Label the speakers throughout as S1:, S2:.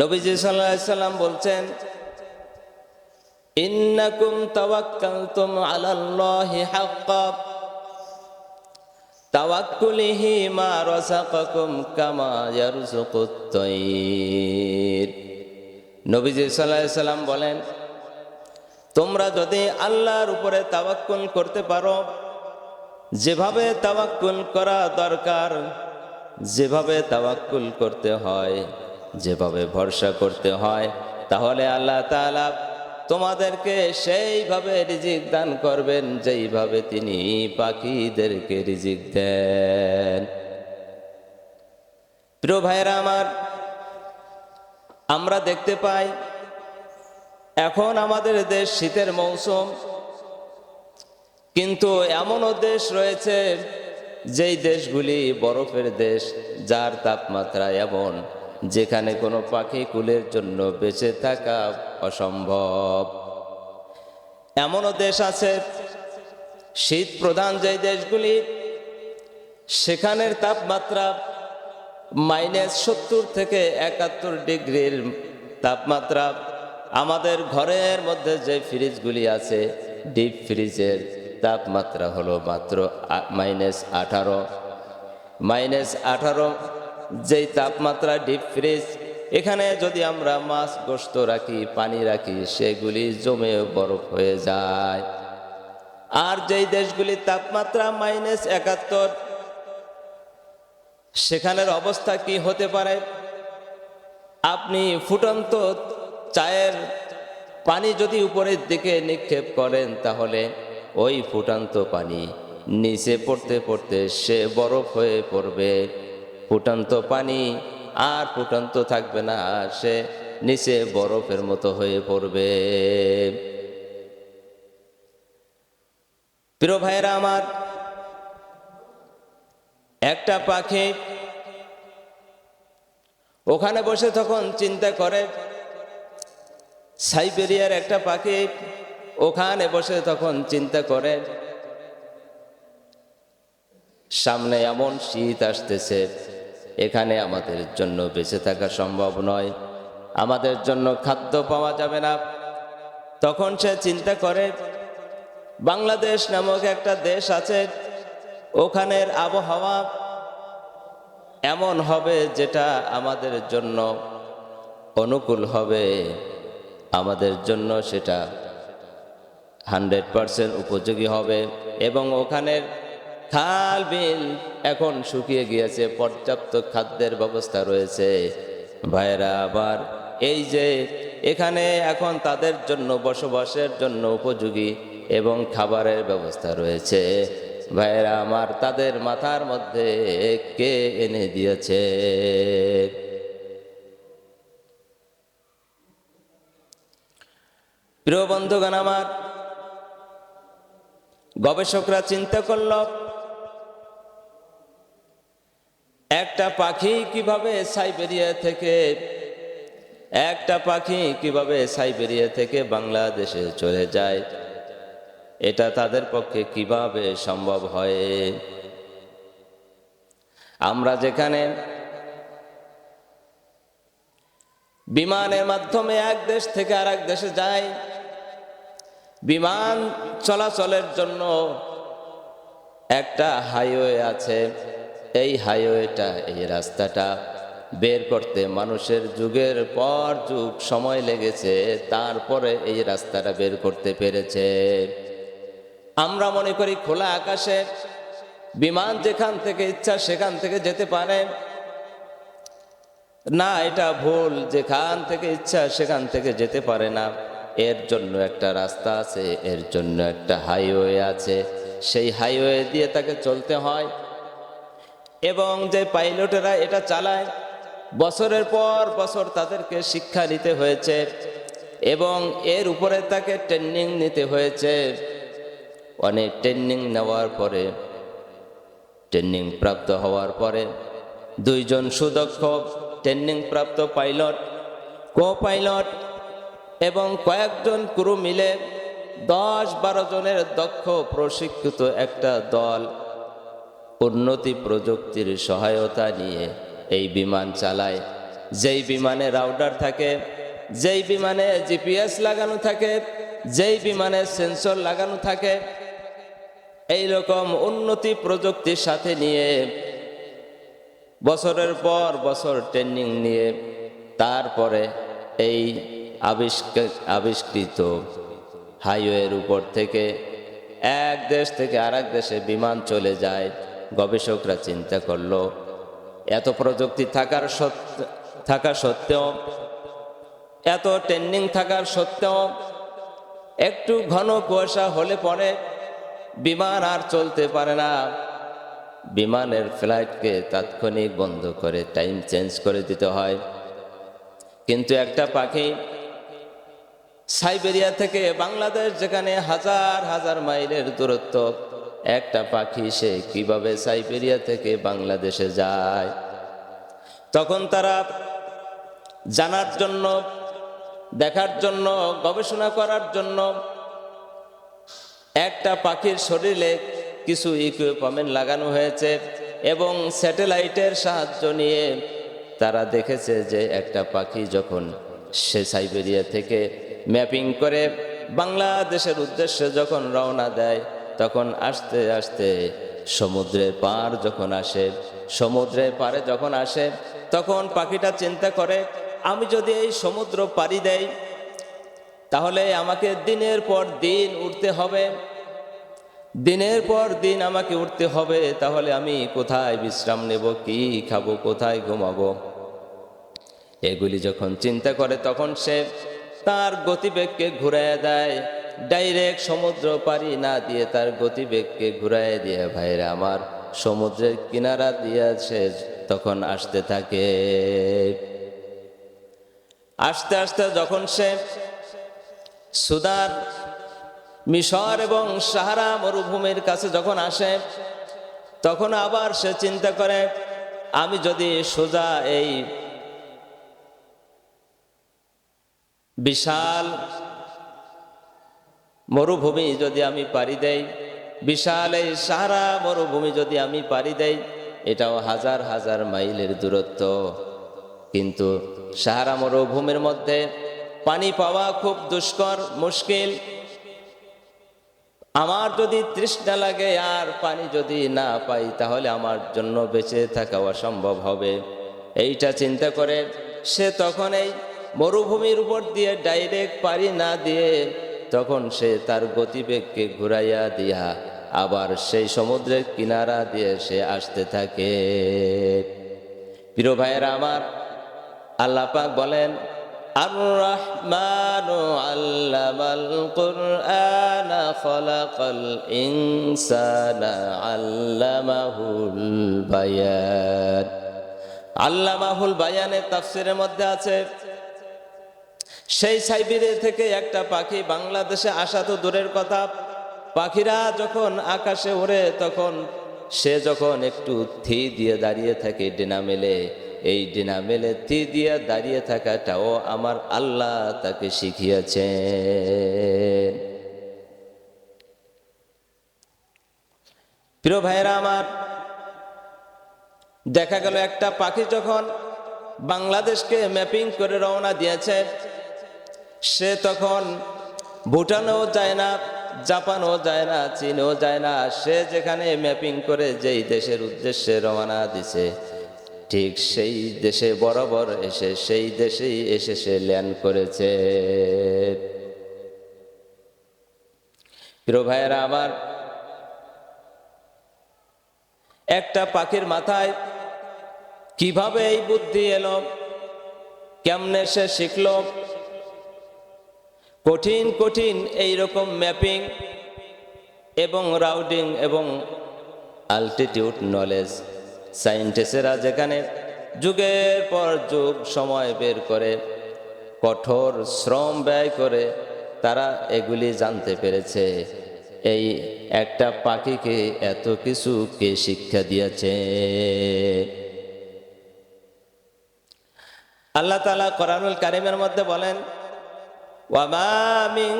S1: নবীজি সাল্লাম বলছেন, ইন্নাকুম সাল্লাম বলেন, তোমরা যদি আল্লাহর উপরে তাওয়াক্কুল করতে পারো, যেভাবে তাওয়াক্কুল করা দরকার, যেভাবে তাওয়াক্কুল করতে হয়। যেভাবে ভরসা করতে হয়, তাহলে আল্লাহ তাআলা তোমাদেরকে সেইভাবে রিজিক দান করবেন যেইভাবে তিনি পাখিদেরকে রিজিক দেন। প্রিয় ভাইরা আমার, আমরা দেখতে পাই, এখন আমাদের দেশ শীতের মৌসুম, কিন্তু এমনও দেশ রয়েছে যেই দেশগুলি বরফের দেশ, যার তাপমাত্রা এমন যেখানে কোনো পাখি কুলের জন্য বেঁচে থাকা অসম্ভব। এমনও দেশ আছে, শীত প্রধান যেই দেশগুলি, সেখানের তাপমাত্রা মাইনাস সত্তর থেকে একাত্তর ডিগ্রির তাপমাত্রা। আমাদের ঘরের মধ্যে যে ফ্রিজগুলি আছে, ডিপ ফ্রিজের তাপমাত্রা হলো মাত্র মাইনাস আঠারো। মাইনাস আঠারো যেই তাপমাত্রা ডিপ ফ্রিজ এখানে যদি আমরা মাছ গোস্ত রাখি, পানি রাখি, সেগুলি জমে বরফ হয়ে যায়। আর যেই দেশগুলির তাপমাত্রা মাইনাস একাত্তর, সেখানের অবস্থা কি হতে পারে? আপনি ফুটন্ত চায়ের পানি যদি উপরের দিকে নিক্ষেপ করেন, তাহলে ওই ফুটান্ত পানি নিচে পড়তে পড়তে সে বরফ হয়ে পড়বে। ফুটান্ত পানি, আর ফুটান্ত থাকবে না সে নিচে বরফের মতো হয়ে পড়বে। প্রিয় ভাইয়েরা আমার, একটা পাখি ওখানে বসে তখন চিন্তা করে, সাইবেরিয়ার একটা পাখি ওখানে বসে তখন চিন্তা করে, সামনে এমন শীত আসতেছে এখানে আমাদের জন্য বেঁচে থাকা সম্ভব নয়। আমাদের জন্য খাদ্য পাওয়া যাবে না। তখন সে চিন্তা করে, বাংলাদেশ নামক একটা দেশ আছে, ওখানের আবহাওয়া এমন হবে যেটা আমাদের জন্য অনুকূল হবে। আমাদের জন্য সেটা হান্ড্রেড পারসেন্ট উপযোগী হবে এবং ওখানের খাল বিল এখন শুকিয়ে গিয়েছে, পর্যাপ্ত খাদ্যের ব্যবস্থা রয়েছে। ভাইরা আবার এই যে এখানে এখন তাদের জন্য বসবাসের জন্য উপযোগী এবং খাবারের ব্যবস্থা রয়েছে। ভাইরা আমার তাদের মাথার মধ্যে কে এনে দিয়েছে? প্রিয় বন্ধুগণ, আমার গবেষকরা চিন্তা করল একটা পাখি কীভাবে সাইবেরিয়া থেকে? একটা পাখি কীভাবে সাইবেরিয়া থেকে বাংলাদেশে চলে যায়? এটা তাদের পক্ষে কীভাবে সম্ভব হয়? আমরা যেখানে বিমানের মাধ্যমে এক দেশ থেকে আর এক দেশে যাই, বিমান চলাচলের জন্য একটা হাইওয়ে আছে। এই হাইওয়েটা, এই রাস্তাটা বের করতে মানুষের যুগের পর যুগ সময় লেগেছে, তারপরে এই রাস্তাটা বের করতে পেরেছে। আমরা মনে করি খোলা আকাশে, বিমান যেখান থেকে ইচ্ছা সেখান থেকে যেতে পারে। না, এটা ভুল, যেখান থেকে ইচ্ছা সেখান থেকে যেতে পারে না। এর জন্য একটা রাস্তা আছে, এর জন্য একটা হাইওয়ে আছে। সেই হাইওয়ে দিয়ে তাকে চলতে হয়। এবং যে পাইলটেরা এটা চালায়, বছরের পর বছর তাদেরকে শিক্ষা নিতে হয়েছে এবং এর উপরে তাকে ট্রেনিং নিতে হয়েছে। অনেক ট্রেনিং নেওয়ার পরে ট্রেনিং প্রাপ্ত হওয়ার পরে দুইজন সুদক্ষ ট্রেনিং প্রাপ্ত পাইলট কো পাইলট এবং কয়েকজন ক্রু মিলে দশ বারো জনের দক্ষ প্রশিক্ষিত একটা দল উন্নতি প্রযুক্তির সহায়তা নিয়ে এই বিমান চালায়। যেই বিমানে রাউডার থাকে, যেই বিমানে জিপিএস লাগানো থাকে, যেই বিমানে সেন্সর লাগানো থাকে, এই রকম উন্নতি প্রযুক্তির সাথে নিয়ে বছরের পর বছর ট্রেনিং নিয়ে তারপরে এই আবিষ্কার আবিষ্কৃত হাইওয়ের উপর থেকে এক দেশ থেকে আরেক দেশে বিমান চলে যায়। গবেষকরা চিন্তা করল, এত প্রযুক্তি থাকার থাকা সত্ত্বেও, এত ট্রেন্ডিং থাকার সত্ত্বেও, একটু ঘন কুয়াশা হলে পরে বিমান আর চলতে পারে না। বিমানের ফ্লাইটকে তাৎক্ষণিক বন্ধ করে টাইম চেঞ্জ করে দিতে হয়। কিন্তু একটা পাখি সাইবেরিয়া থেকে বাংলাদেশ যেখানে হাজার হাজার মাইলের দূরত্ব একটা পাখি সে কীভাবে সাইবেরিয়া থেকে বাংলাদেশে যায়? তখন তারা জানার জন্য, দেখার জন্য, গবেষণা করার জন্য একটা পাখির শরীরে কিছু ইকুইপমেন্ট লাগানো হয়েছে এবং স্যাটেলাইটের সাহায্য নিয়ে তারা দেখেছে যে একটা পাখি যখন সে সাইবেরিয়া থেকে ম্যাপিং করে, বাংলাদেশের উদ্দেশ্যে যখন রওনা দেয় তখন আস্তে আস্তে সমুদ্রের পার যখন আসে, সমুদ্রের পারে যখন আসে, তখন পাখিটা চিন্তা করে, আমি যদি এই সমুদ্র পাড়ি দেই, তাহলে আমাকে দিনের পর দিন উঠতে হবে। দিনের পর দিন আমাকে উঠতে হবে, তাহলে আমি কোথায় বিশ্রাম নেব, কি খাব, কোথায় ঘুমাবো? এগুলি যখন চিন্তা করে, তখন সে তার গতিবেগকে ঘুরাইয়া দেয়। ডাইরেক্ট সমুদ্র পারি না দিয়ে তার গতিবেগকে ঘুরাইয়া দিয়ে, ভাইরা, আমার সমুদ্রের কিনারা দিয়ে সে তখন আসতে থাকে। আস্তে আস্তে যখন সে সুদান মিশর এবং সাহারা মরুভূমির কাছে যখন আসে, তখন আবার সে চিন্তা করে, আমি যদি সোজা এই বিশাল মরুভূমি যদি আমি পাড়ি দেই, বিশাল এই সাহারা মরুভূমি যদি আমি পাড়ি দেই, এটাও হাজার হাজার মাইলের দূরত্ব। কিন্তু সাহারা মরুভূমির মধ্যে পানি পাওয়া খুব দুষ্কর, মুশকিল। আমার যদি তৃষ্ণা লাগে আর পানি যদি না পাই, তাহলে আমার জন্য বেঁচে থাকা অসম্ভব হবে। এইটা চিন্তা করে সে তখন এই মরুভূমির উপর দিয়ে ডাইরেক্ট পারি না দিয়ে তখন সে তার গতিবেগকে ঘুরাইয়া দিয়া আবার সেই সমুদ্রের কিনারা দিয়ে সে আসতে থাকে। প্রিয় ভাইয়েরা আমার, আল্লাহ পাক বলেন আর রহমান আল্লামাল ইনসানা বায়ান। আল্লামাহুল বায়ানের তাফসিরের মধ্যে আছে সেই সাইবেরিয়া থেকে একটা পাখি বাংলাদেশে আসা তো দূরের কথা। পাখিরা যখন আকাশে ওড়ে, তখন সে যখন একটু থি দিয়ে দাঁড়িয়ে থাকে ডেনা মেলে, এই ডেনা মেলে থি দিয়ে দাঁড়িয়ে থাকাটাও আমার আল্লাহ তাকে শিখিয়েছে প্রিয় ভাইয়েরা আমার, দেখা গেল একটা পাখি যখন বাংলাদেশকে ম্যাপিং করে রওনা দিয়েছে সে তখন ভুটানেও যায় না, জাপানও যায় না, চীনও যায় না। সে যেখানে ম্যাপিং করে যেই দেশের উদ্দেশ্যে রওনা দিছে, ঠিক সেই দেশে বরাবর এসে, সেই দেশেই এসে সে ল্যান্ড করেছে। প্রিয় ভাইয়েরা, আমার একটা পাখির মাথায় কীভাবে এই বুদ্ধি এলো, কেমনে সে শিখলো কঠিন কঠিন এই রকম ম্যাপিং এবং রাউডিং এবং আলটিটিউড নলেজ সায়েন্টিস্টেরা যেখানে যুগের পর যুগ সময় বের করে, কঠোর শ্রম ব্যয় করে, তারা এগুলি জানতে পেরেছে। এই একটা পাখিকে এত কিছু কে শিক্ষা দিয়েছে? আল্লাহ তালা কোরআনুল কারিমের মধ্যে বলেন وما من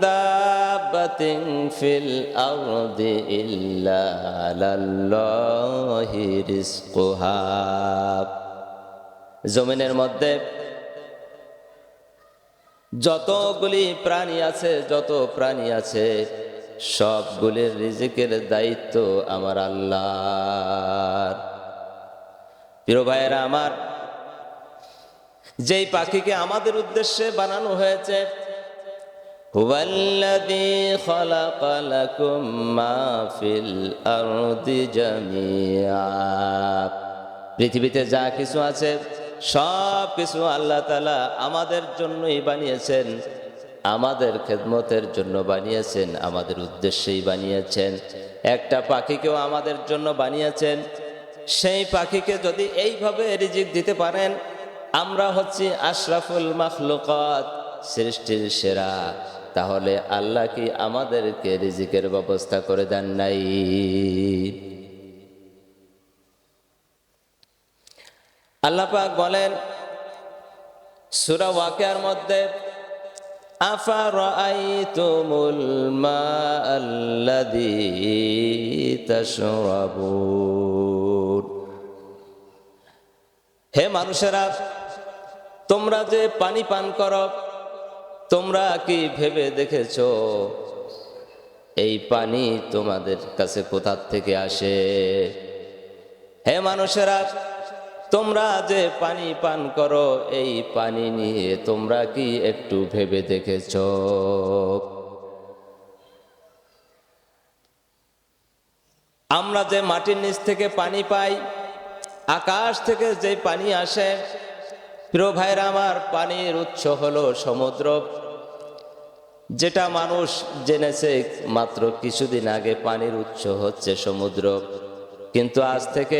S1: دابة في الأرض إلا على الله رزقها জমিনের মধ্যে যতগুলি প্রাণী আছে যত প্রাণী আছে সবগুলির রিজিকের দায়িত্ব আমার আল্লাহ প্রিয় ভাইয়েরা আমার যেই পাখিকে আমাদের উদ্দেশ্যে বানানো হয়েছে পৃথিবীতে যা কিছু আছে, সব কিছু আল্লাহ তাআলা আমাদের জন্যই বানিয়েছেন, আমাদের খেদমতের জন্য বানিয়েছেন, আমাদের উদ্দেশ্যেই বানিয়েছেন। একটা পাখিকেও আমাদের জন্য বানিয়েছেন। সেই পাখিকে যদি এইভাবে রিজিক দিতে পারেন আমরা হচ্ছি আশরাফুল মাখলুকাত, সৃষ্টির সেরা। তাহলে আল্লাহ কি আমাদেরকে রিজিকের ব্যবস্থা করে দেন নাই? আল্লাহ পাক বলেন, সুরা ওয়াকিয়ার মধ্যে হে মানুষেরা তোমরা যে পানি পান কর, তোমরা কি ভেবে দেখেছ? এই পানি তোমাদের কাছে কোথার থেকে আসে? হে মানুষেরা, তোমরা যে পানি পান করো, এই পানি নিয়ে তোমরা কি একটু ভেবে দেখেছ? আমরা যে মাটির নিচ থেকে পানি পাই, আকাশ থেকে যে পানি আসে প্রিয় ভাইরা আমার পানির উৎস হলো সমুদ্র, যেটা মানুষ জেনেছে মাত্র কিছুদিন আগে পানির উৎস হচ্ছে সমুদ্র। কিন্তু আজ থেকে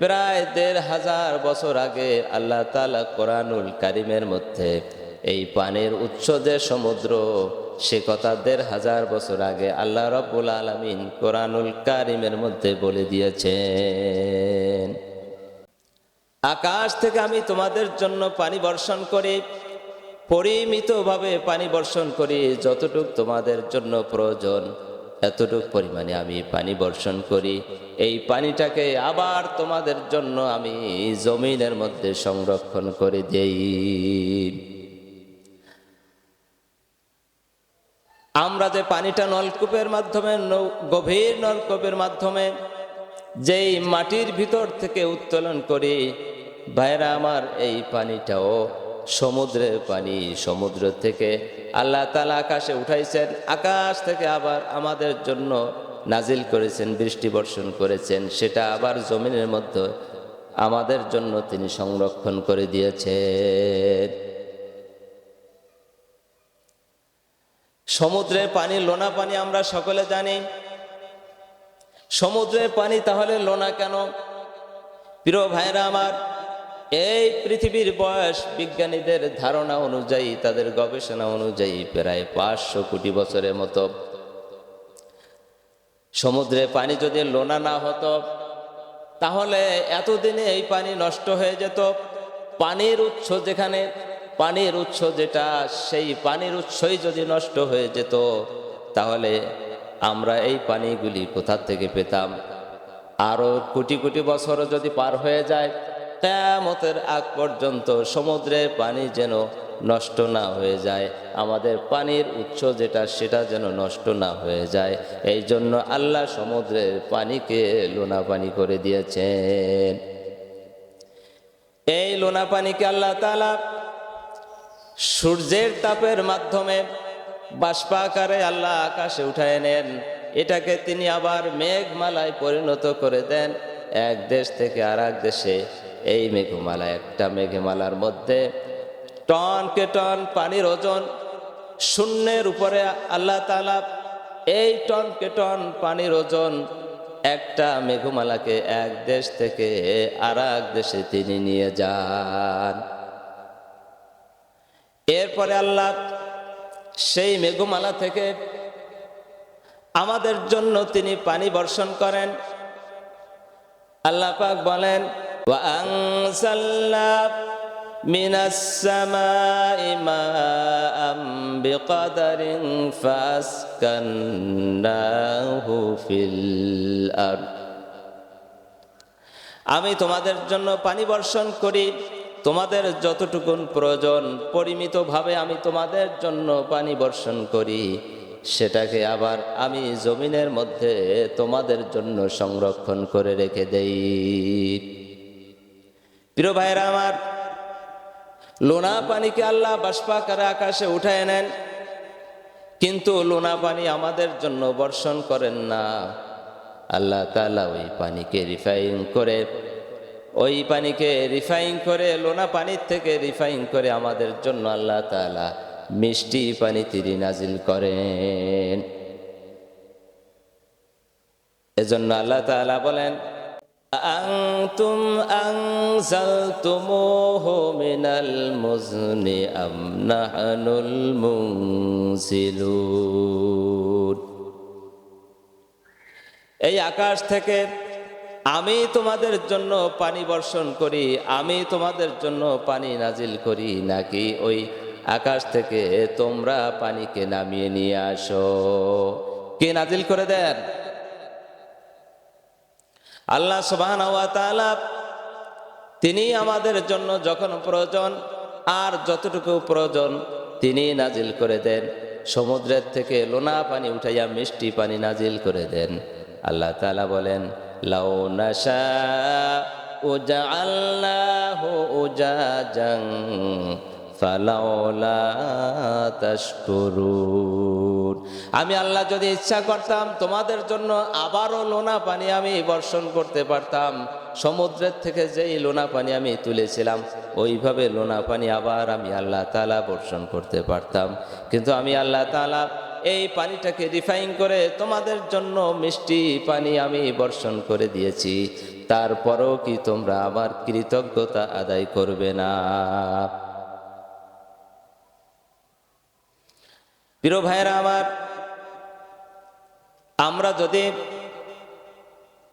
S1: প্রায় দেড় হাজার বছর আগে আল্লাহ তালা কোরআনুল কারিমের মধ্যে এই পানির উৎস যে সমুদ্র, সে কথা দেড় হাজার বছর আগে আল্লাহ রব্বুল আলমিন কোরআনুল কারিমের মধ্যে বলে দিয়েছেন। আকাশ থেকে আমি তোমাদের জন্য পানি বর্ষণ করি, পরিমিতভাবে পানি বর্ষণ করি, যতটুক তোমাদের জন্য প্রয়োজন, এতটুক পরিমাণে আমি পানি বর্ষণ করি। এই পানিটাকে আবার তোমাদের জন্য আমি জমিনের মধ্যে সংরক্ষণ করে দেই। আমরা যে পানিটা নলকূপের মাধ্যমে গভীর নলকূপের মাধ্যমে, যেই মাটির ভিতর থেকে উত্তোলন করি ভাইরা আমার, এই পানিটাও সমুদ্রের পানি, সমুদ্র থেকে আল্লাহ তালা আকাশে উঠাইছেন, আকাশ থেকে আবার আমাদের জন্য নাজিল করেছেন, বৃষ্টি বর্ষণ করেছেন, সেটা আবার জমিনের মধ্যে আমাদের জন্য তিনি সংরক্ষণ করে দিয়েছেন। সমুদ্রের পানি, লোনা পানি আমরা সকলে জানি। সমুদ্রের পানি তাহলে লোনা কেন? প্রিয় ভাইরা আমার এই পৃথিবীর বয়স বিজ্ঞানীদের ধারণা অনুযায়ী, তাদের গবেষণা অনুযায়ী প্রায় পাঁচশো কোটি বছরের মতো। সমুদ্রে পানি যদি লোনা না হতো, তাহলে এতদিনে এই পানি নষ্ট হয়ে যেত। পানির উৎস যেখানে, পানির উৎস যেটা, সেই পানির উৎসই যদি নষ্ট হয়ে যেত, তাহলে আমরা এই পানিগুলি কোথা থেকে পেতাম? আরও কোটি কোটি বছর যদি পার হয়ে যায় কেয়ামতের আগ পর্যন্ত সমুদ্রের পানি যেন নষ্ট না হয়ে যায়। আমাদের পানির উৎস যেটা, সেটা যেন নষ্ট না হয়ে যায়। এই জন্য আল্লাহ সমুদ্রের পানিকে লোনা পানি করে দিয়েছেন। এই লোনা পানিকে আল্লাহ তালা সূর্যের তাপের মাধ্যমে বাষ্পাকারে আল্লাহ আকাশে উঠায় নেন। এটাকে তিনি আবার মেঘমালায় পরিণত করে দেন। এক দেশ থেকে আর দেশে এই মেঘমালা, একটা মেঘমালার মধ্যে টনকে টন পানির ওজন, শূন্যের উপরে আল্লাহ তালা এই টনকে টন পানির ওজন একটা মেঘমালাকে এক দেশ থেকে আর এক দেশে তিনি নিয়ে যান। এরপরে আল্লাহ সেই মেঘমালা থেকে আমাদের জন্য তিনি পানি বর্ষণ করেন। আল্লাহ পাক বলেন وأنزلنا من السماء ماء بقدر فأسكناه في الأرض আমি তোমাদের জন্য পানি বর্ষণ করি তোমাদের যতটুকুন প্রয়োজন পরিমিতভাবে আমি তোমাদের জন্য পানি বর্ষণ করি সেটাকে আবার আমি জমিনের মধ্যে তোমাদের জন্য সংরক্ষণ করে রেখে দেই প্রিয় ভাইরা আমার, লোনা পানিকে আল্লাহ বাষ্পাকারে আকাশে উঠায় নেন, কিন্তু লোনা পানি আমাদের জন্য বর্ষণ করেন না। আল্লাহ তালা ওই পানিকে রিফাইন করে, ওই পানিকে রিফাইন করে, লোনা পানির থেকে রিফাইন করে আমাদের জন্য আল্লাহ তালা মিষ্টি পানি তিনি নাজিল করেন। এজন্য আল্লাহ তাআলা বলেন আনতুম আনজালতুমুহু মিনাল মুজনি আম নাহনুল মুনজিলুন এই আকাশ থেকে আমি তোমাদের জন্য পানি বর্ষণ করি, আমি তোমাদের জন্য পানি নাজিল করি, নাকি ওই আকাশ থেকে তোমরা পানিকে নামিয়ে নিয়ে আসো? কে নাজিল করে দেন? আল্লাহ সুবহান তিনি আমাদের জন্য যখন প্রয়োজন আর যতটুকু প্রয়োজন তিনি নাজিল করে দেন। সমুদ্রের থেকে লোনা পানি উঠাইয়া মিষ্টি পানি নাজিল করে দেন। আল্লাহ তালা বলেন, লাউ নাশা উজআলনাহু উজাজান, ফালাউলা তাশকুরুন। আমি আল্লাহ যদি ইচ্ছা করতাম, তোমাদের জন্য আবারও লোনা পানি আমি বর্ষণ করতে পারতাম। সমুদ্রের থেকে যেই লোনা পানি আমি তুলেছিলাম, ওইভাবে লোনা পানি আবার আমি আল্লাহ তালা বর্ষণ করতে পারতাম। কিন্তু আমি আল্লাহ তালা এই পানিটাকে রিফাইন করে তোমাদের জন্য মিষ্টি পানি আমি বর্ষণ করে দিয়েছি। তারপরও কি তোমরা আমার কৃতজ্ঞতা আদায় করবে না? প্রিয় ভাইয়েরা আমার আমরা যদি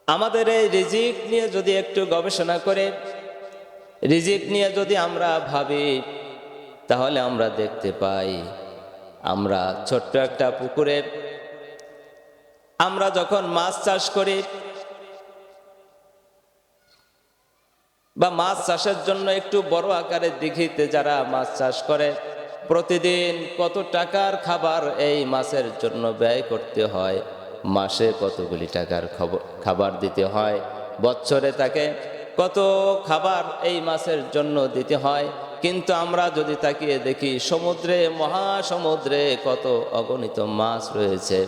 S1: আমাদের এই রিজিক নিয়ে যদি একটু গবেষণা করে, রিজিক নিয়ে যদি আমরা ভাবি, তাহলে আমরা দেখতে পাই, আমরা ছোট্ট একটা পুকুরে, আমরা যখন মাছ চাষ করি, বা মাছ চাষের জন্য একটু বড় আকারের দিঘিতে যারা মাছ চাষ করে, প্রতিদিন কত টাকার খাবার এই মাছের জন্য ব্যয় করতে হয়? মাসে কতগুলি টাকার খবর খাবার দিতে হয়? বছরে তাকে কত খাবার এই মাছের জন্য দিতে হয়? কিন্তু আমরা যদি তাকিয়ে দেখি, সমুদ্রে, মহাসমুদ্রে কত অগণিত মাছ রয়েছে।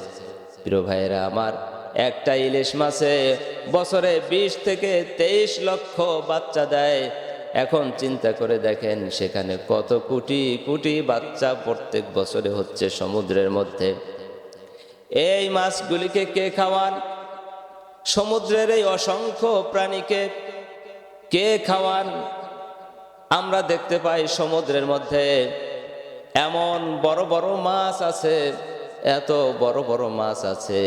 S1: প্রিয় ভাইয়েরা, আমার একটা ইলিশ মাছে বছরে বিশ থেকে তেইশ লক্ষ বাচ্চা দেয়। এখন চিন্তা করে দেখেন, সেখানে কত কোটি কোটি বাচ্চা প্রত্যেক বছরে হচ্ছে সমুদ্রের মধ্যে। এই মাছগুলিকে কে খাওয়ান? সমুদ্রের এই অসংখ্য প্রাণীকে কে খাওয়ান? আমরা দেখতে পাই সমুদ্রের মধ্যে এমন বড় বড় মাছ আছে, এত বড় বড় মাছ আছে,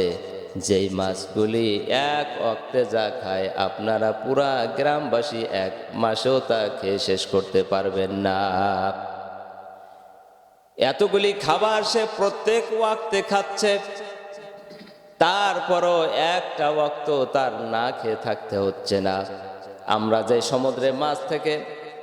S1: যেই মাছগুলি এক অক্তে যা খায় আপনারা পুরা গ্রামবাসী এক মাসেও তা খেয়ে শেষ করতে পারবেন না। এতগুলি খাবার সে প্রত্যেক ওয়াক্তে খাচ্ছে তারপরও একটা ওয়াক্ত তার না খেয়ে থাকতে হচ্ছে না। আমরা যে সমুদ্রের মাছ থেকে,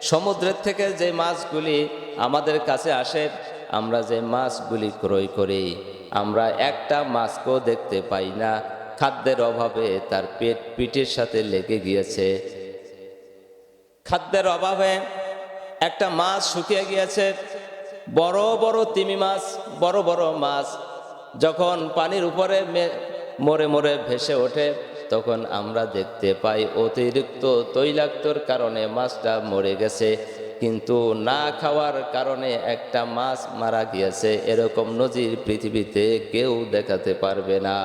S1: সমুদ্রের থেকে যে মাছগুলি আমাদের কাছে আসে, আমরা যে মাছগুলি ক্রয় করি, আমরা একটা মাছকেও দেখতে পাই না। খাদ্যের অভাবে তার পেট, পিঠের সাথে লেগে গিয়েছে। খাদ্যের অভাবে একটা মাছ শুকিয়ে গিয়েছে। বড় বড় তিমি মাছ, বড় বড় মাছ যখন পানির উপরে মরে মরে ভেসে ওঠে, তখন আমরা দেখতে পাই অতিরিক্ত তৈলাক্তর কারণে মাছটা মরে গেছে। কিন্তু না খাওয়ার কারণে একটা মাছ মারা গিয়েছে। এরকম নজির পৃথিবীতে কেউ দেখাতে পারবে না।